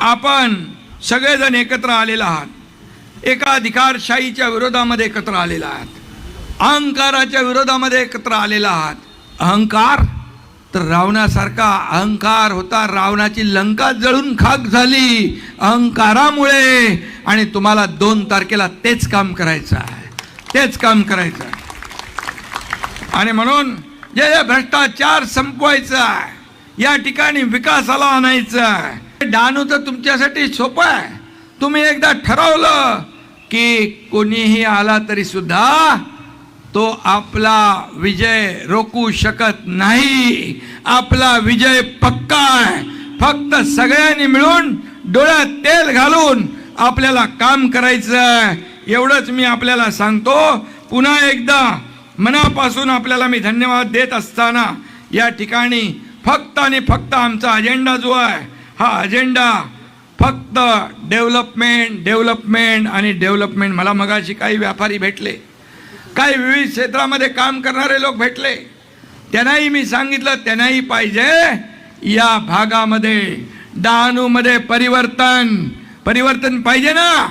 आपण सगळेजण एकत्र आलेला आहात. एका अधिकारशाहीच्या विरोधामध्ये एकत्र आलेला आहात. अहंकाराच्या विरोधामध्ये एकत्र आलेला आहात. अहंकार? तर रावणासारखा अहंकार होता रावणाची लंका जळून खाक झाली अहंकारामुळे. आणि तुम्हाला दोन तारखेला तेच काम करायचं आहे. तेच काम करायचं आहे. आणि म्हणून जे भ्रष्टाचार संपवायचा आहे या ठिकाणी विकासाला आणायचं आहे डानू तर तुमच्यासाठी सोपं आहे तुम्ही एकदा ठरवलं की कोणीही आला तरी सुद्धा तो आपला विजय रोखू शकत नाही. आपला विजय पक्का आहे. फक्त सगळ्यांनी मिळून डोळ्यात तेल घालून आपल्याला काम करायचं आहे एवढंच मी आपल्याला सांगतो. पुन्हा एकदा मनापासून आपल्याला मी धन्यवाद देत असताना या ठिकाणी फक्त आणि फक्त आमचा अजेंडा जो आहे हा अजेंडा फक्त डेव्हलपमेंट डेव्हलपमेंट आणि डेव्हलपमेंट मला मगाशी काही व्यापारी भेटले काही विविध क्षेत्रामध्ये काम करणारे लोक भेटले. त्यांनाही मी सांगितलं त्यांनाही पाहिजे या भागामध्ये डहाणूमध्ये परिवर्तन. परिवर्तन पाहिजे ना?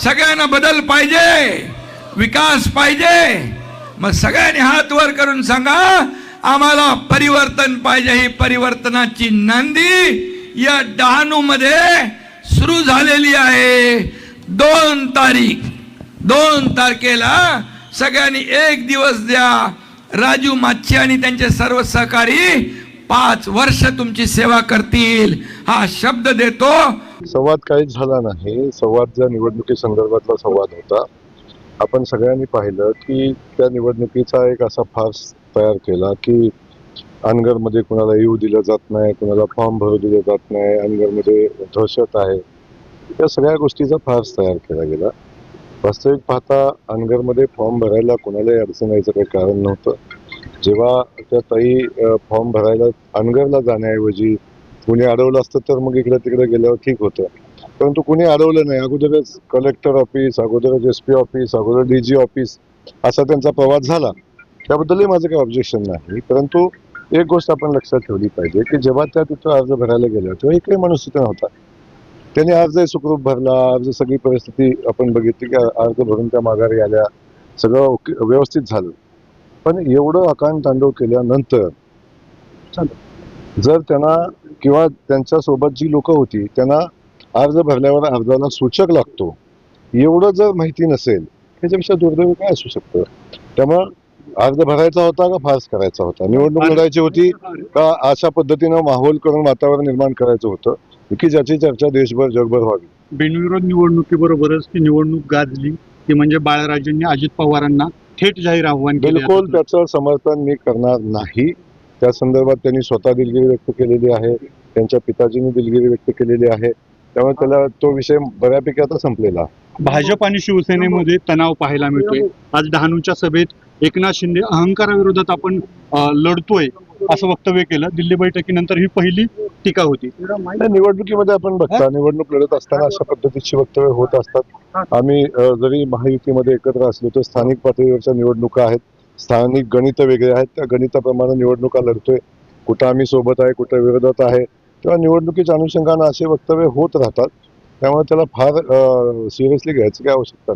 सगळ्यांना बदल पाहिजे. विकास पाहिजे. मग सगळ्यांनी हात वर करून सांगा आम्हाला परिवर्तन पाहिजे ही परिवर्तनाची नांदी या डहाणूमध्ये सुरू झालेली आहे. दोन तारीख दोन तारखेला सगळ्यांनी एक दिवस द्या. राजू माच्छी आणि त्यांचे सर्व सहकारी पाच वर्ष तुमची सेवा करतील. हा शब्द देतो. संवाद काहीच झाला नाही. संवाद ज्या निवडणुकी संदर्भातला संवाद होता. आपण सगळ्यांनी पाहिलं की त्या निवडणुकीचा एक असा फार तयार केला की अनगरमध्ये कुणाला येऊ दिलं जात नाही कुणाला फॉर्म भरू दिलं जात नाही अनगरमध्ये दहशत आहे. या सगळ्या गोष्टीचा फार्स तयार केला गेला. वास्तविक पाहता अनगरमध्ये फॉर्म भरायला कोणालाही अडचण यायचं काही कारण नव्हतं. जेव्हा त्या ताई फॉर्म भरायला अनगरला जाण्याऐवजी कुणी अडवलं असतं तर मग इकडे तिकडे गेल्यावर ठीक होतं. परंतु कुणी अडवलं नाही. अगोदरच कलेक्टर ऑफिस अगोदरच एस पी ऑफिस अगोदर डी जी ऑफिस असा त्यांचा प्रवास झाला. त्याबद्दलही माझं काही ऑब्जेक्शन नाही. परंतु एक गोष्ट आपण लक्षात ठेवली पाहिजे की जेव्हा त्या तिथं अर्ज भरायला गेल्या तेव्हा एकही माणूस तिथे नव्हता. त्यांनी अर्ज सुखरूप भरला अर्ज सगळी परिस्थिती आपण बघितली की अर्ज भरून त्या माघारी आल्या सगळं व्यवस्थित झालं. पण एवढं अकांड तांडव केल्यानंतर जर त्यांना किंवा त्यांच्यासोबत जी लोक होती त्यांना अर्ज भरल्यावर अर्जाला सूचक लागतो एवढं जर माहिती नसेल त्याच्यापेक्षा दुर्दैव काय असू शकतं? त्यामुळं अर्ज भरायचा होता का फार्स करायचा होता? निवडणूक लढायची होती का अशा पद्धतीनं माहोल करून वातावरण निर्माण करायचं होतं? की ज्याची चर्चा देशभर जगभर व्हावी. बिनविरोध निवडणुकीबरोबरच ती निवडणूक गाजली. ती म्हणजे बाळराजेंनी अजित पवारांना थेट जाहीर आव्हान केले बिलकुल त्याचं समर्थन मी करणार नाही. त्या संदर्भात त्यांनी स्वतः दिलगिरी व्यक्त केलेली आहे. त्यांच्या पिताजींनी दिलगिरी व्यक्त केलेली आहे. त्यामुळे त्याला तो विषय बऱ्यापैकी आता संपलेला. आहे. भाजप आणि शिवसेनेमध्ये तणाव पाहायला मिळतोय. आज डहाणूच्या सभेत एकनाथ शिंदे अहंकाराविरोधात आपण लढतोय असं वक्तव्य केलं. दिल्ली बैठकीनंतर ही पहिली टीका होती. निवडणुकीमध्ये आपण बघता निवडणूक लढत असताना अशा पद्धतीची वक्तव्य होत असतात. आम्ही जरी महायुतीमध्ये एकत्र असलो तर स्थानिक पातळीवरच्या निवडणुका आहेत. स्थानिक गणित वेगळे आहेत. त्या गणिताप्रमाणे निवडणुका लढतोय. कुठं आम्ही सोबत आहे कुठं विरोधात आहे. तेव्हा निवडणुकीच्या अनुषंगानं असे वक्तव्य होत राहतात. त्यामुळे त्याला फार सिरियसली घ्यायची काय आवश्यकता नाही.